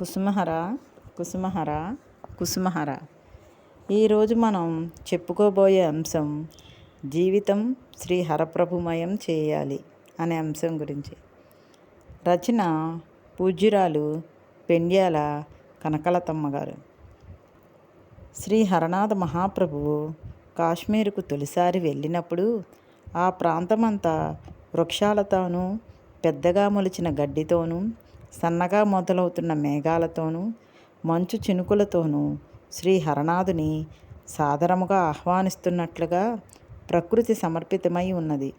కుసుమహర కుసుమహర కుసుమహర. ఈరోజు మనం చెప్పుకోబోయే అంశం జీవితం శ్రీ హరప్రభుమయం చేయాలి అనే అంశం గురించి. రచన పూజ్యురాలు పెండ్యాల కనకలతమ్మ గారు. శ్రీ హరనాథ మహాప్రభువు కాశ్మీరుకు తొలిసారి వెళ్ళినప్పుడు ఆ ప్రాంతమంతా వృక్షాలతోనూ పెద్దగా మొలిచిన గడ్డితోనూ సన్నగా మొదలవుతున్న మేఘాలతోనూ మంచు చినుకులతోనూ శ్రీ హరనాథుని సాదరముగా ఆహ్వానిస్తున్నట్లుగా ప్రకృతి సమర్పితమై ఉన్నది.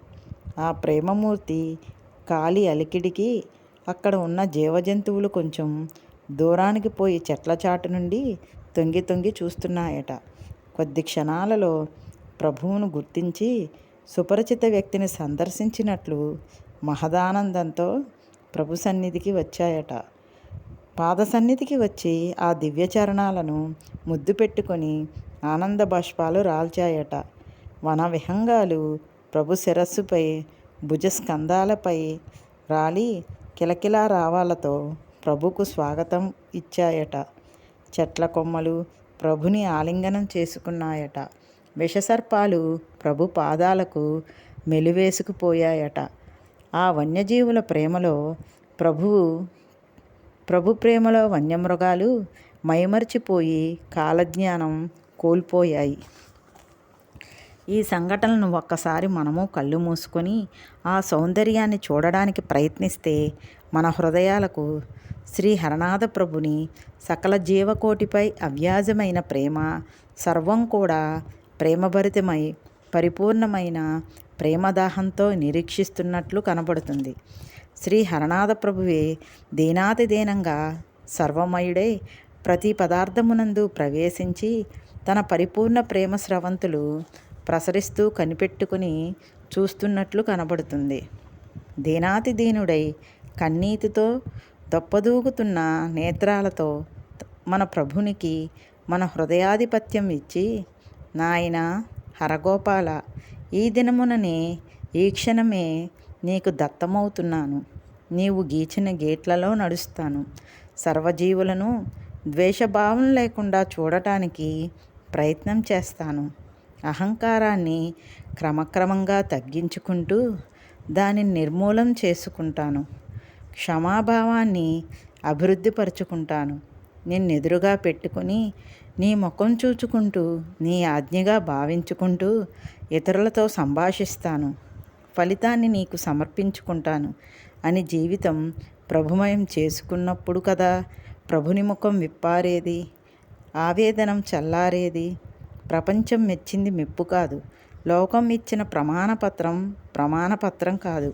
ఆ ప్రేమమూర్తి కాలి అలికిడికి అక్కడ ఉన్న జీవజంతువులు కొంచెం దూరానికి పోయి చెట్ల చాటు నుండి తొంగి తొంగి చూస్తున్నాయట. కొద్ది క్షణాలలో ప్రభువును గుర్తించి సుపరిచిత వ్యక్తిని సందర్శించినట్లు మహదానందంతో ప్రభు సన్నిధికి వచ్చాయట. పాద సన్నిధికి వచ్చి ఆ దివ్యచరణాలను ముద్దు పెట్టుకొని ఆనంద బాష్పాలు రాల్చాయట. వన విహంగాలు ప్రభు శిరస్సుపై భుజస్కంధాలపై రాలి కిలకిలా రావాలతో ప్రభుకు స్వాగతం ఇచ్చాయట. చెట్ల కొమ్మలు ప్రభుని ఆలింగనం చేసుకున్నాయట. విషసర్పాలు ప్రభు పాదాలకు మెలివేసుకుపోయాయట. ఆ వన్యజీవుల ప్రేమలో ప్రభువు ప్రభు ప్రేమలో వన్యమృగాలు మైమరిచిపోయి కాలజ్ఞానం కోల్పోయాయి. ఈ సంఘటనను ఒక్కసారి మనము కళ్ళు మూసుకొని ఆ సౌందర్యాన్ని చూడడానికి ప్రయత్నిస్తే మన హృదయాలకు శ్రీ హరనాథ ప్రభుని సకల జీవకోటిపై అవ్యాజమైన ప్రేమ సర్వం కూడా ప్రేమభరితమై పరిపూర్ణమైన ప్రేమదాహంతో నిరీక్షిస్తున్నట్లు కనబడుతుంది. శ్రీ హరనాథ ప్రభువే దీనాతి దీనంగా సర్వమయుడై ప్రతి పదార్థమునందు ప్రవేశించి తన పరిపూర్ణ ప్రేమ స్రవంతులు ప్రసరిస్తూ కనిపెట్టుకుని చూస్తున్నట్లు కనబడుతుంది. దీనాతి దీనుడై కన్నీతితో దొప్పదూగుతున్న నేత్రాలతో మన ప్రభునికి మన హృదయాధిపత్యం ఇచ్చి నాయన హరగోపాల ఈ దినముననే ఈ క్షణమే నీకు దత్తమవుతున్నాను. నీవు గీచిన గేట్లలో నడుస్తాను. సర్వజీవులను ద్వేషభావం లేకుండా చూడటానికి ప్రయత్నం చేస్తాను. అహంకారాన్ని క్రమక్రమంగా తగ్గించుకుంటూ దానిని నిర్మూలం చేసుకుంటాను. క్షమాభావాన్ని అభివృద్ధిపరుచుకుంటాను. నిన్నెదురుగా పెట్టుకుని నీ ముఖం చూచుకుంటూ నీ ఆజ్ఞగా భావించుకుంటూ ఇతరులతో సంభాషిస్తాను. ఫలితాన్ని నీకు సమర్పించుకుంటాను అని జీవితం ప్రభుమయం చేసుకున్నప్పుడు కదా ప్రభుని ముఖం విప్పారేది ఆవేదనం చల్లారేది. ప్రపంచం మెచ్చింది మెప్పు కాదు. లోకం ఇచ్చిన ప్రమాణపత్రం ప్రమాణపత్రం కాదు.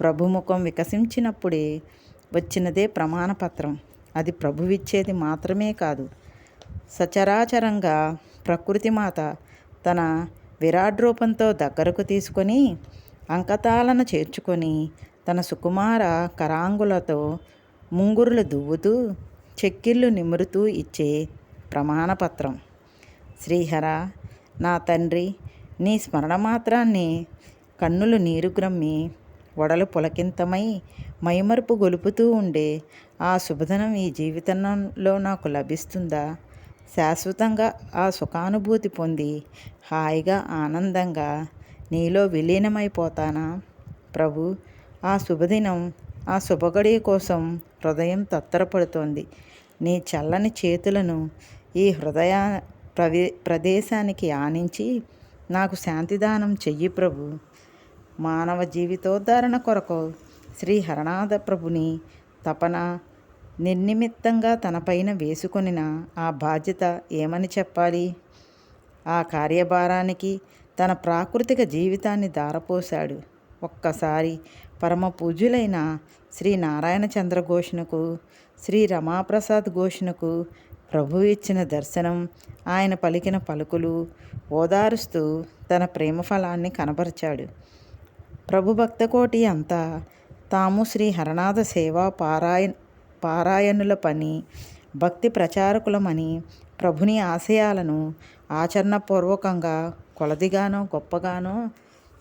ప్రభుముఖం వికసించినప్పుడే వచ్చినదే ప్రమాణపత్రం. అది ప్రభువిచ్చేది మాత్రమే కాదు. సచరాచరంగా ప్రకృతి మాత తన విరాట్ రూపంతో దగ్గరకు తీసుకొని అంకతాలను చేర్చుకొని తన సుకుమార కరాంగులతో ముంగురులు దువ్వుతూ చెక్కిళ్ళు నిమురుతూ ఇచ్చే ప్రమాణపత్రం. శ్రీహర నా తండ్రి నీ స్మరణ మాత్రాన్ని కన్నులు నీరు గ్రమ్మి వడలు పులకింతమై మైమరుపు గొలుపుతూ ఉండే ఆ శుభధనం ఈ జీవితంలో నాకు లభిస్తుందా? శాశ్వతంగా ఆ సుఖానుభూతి పొంది హాయిగా ఆనందంగా నీలో విలీనమైపోతానా? ప్రభు ఆ శుభదినం ఆ శుభగడి కోసం హృదయం తత్తరపడుతోంది. నీ చల్లని చేతులను ఈ హృదయ ప్రవే ప్రదేశానికి ఆనించి నాకు శాంతిదానం చెయ్యి ప్రభు. మానవ జీవితోద్ధరణ కొరకు శ్రీ హరనాథ ప్రభుని తపన నిర్నిమిత్తంగా తనపైన వేసుకొనిన ఆ బాధ్యత ఏమని చెప్పాలి? ఆ కార్యభారానికి తన ప్రాకృతిక జీవితాన్ని దారపోశాడు ఒక్కసారి పరమ పూజ్యులైన శ్రీ నారాయణ చంద్ర ఘోషణకు శ్రీ రమాప్రసాద్ ఘోషణకు ప్రభు ఇచ్చిన దర్శనం ఆయన పలికిన పలుకులు ఓదారుస్తూ తన ప్రేమ ఫలాన్ని కనబరిచాడు. ప్రభు భక్తకోటి అంతా. తాము శ్రీ హరనాథ సేవా పారాయణ పారాయణుల పని భక్తి ప్రచారకులమని ప్రభుని ఆశయాలను ఆచరణపూర్వకంగా కొలదిగానో గొప్పగానో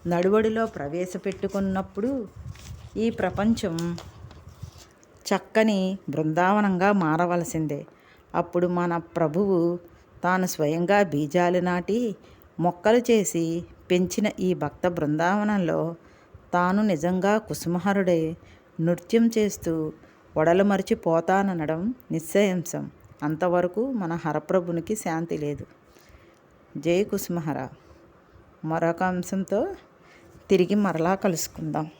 నడువడిలో ప్రవేశపెట్టుకున్నప్పుడు ఈ ప్రపంచం చక్కని బృందావనంగా మారవలసిందే. అప్పుడు మన ప్రభువు తాను స్వయంగా బీజాలు నాటి మొక్కలు చేసి పెంచిన ఈ భక్త బృందావనంలో తాను నిజంగా కుసుమహరుడై. నృత్యం చేస్తూ ఒడలు మరిచిపోతాననడం నిశ్చయాంశం అంతవరకు మన హరప్రభునికి శాంతి లేదు. జై కుసుమహర. మరొక అంశంతో తిరిగి మరలా కలుసుకుందాం.